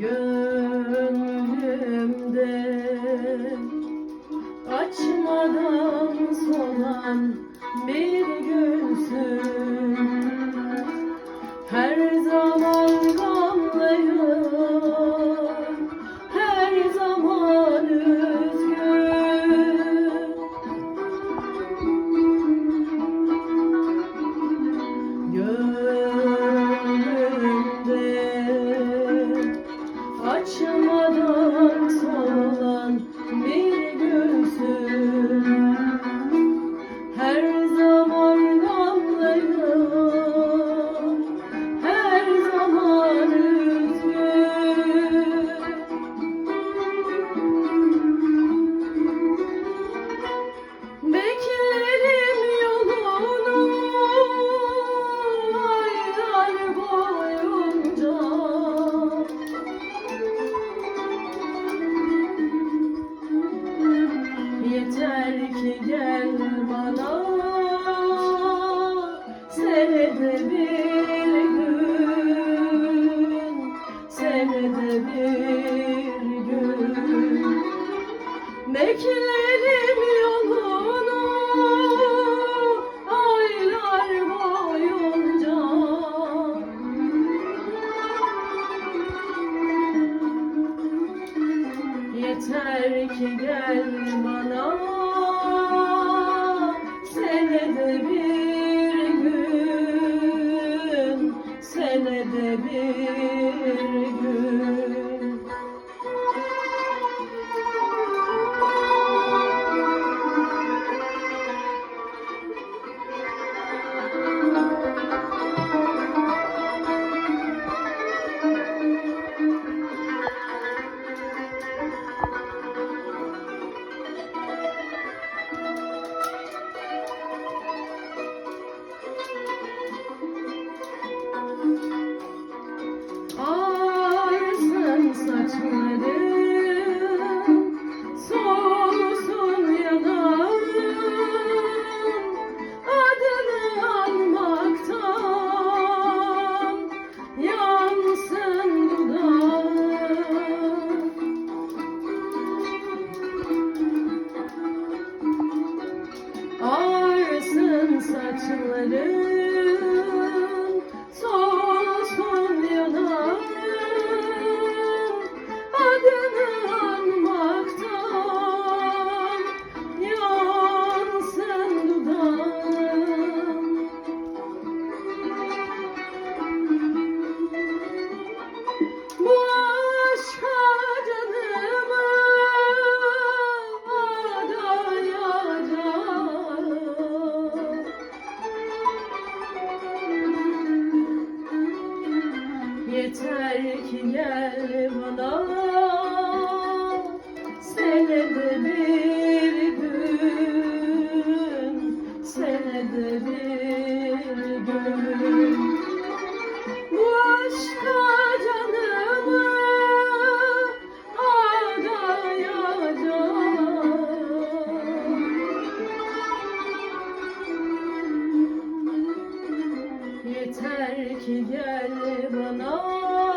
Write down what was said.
gönlümde açmadan solan bir gülsün. Her Beklerim yolunu aylar boyunca. Yeter ki gel bana senede bir gün senede bir saçların, solsun yanağın, adını anmaktan. Yansın dudağın. Ağarsın saçların, gel bana Senede bir gün Senede bir gün. Bu aşka canımı Yeter ki gel bana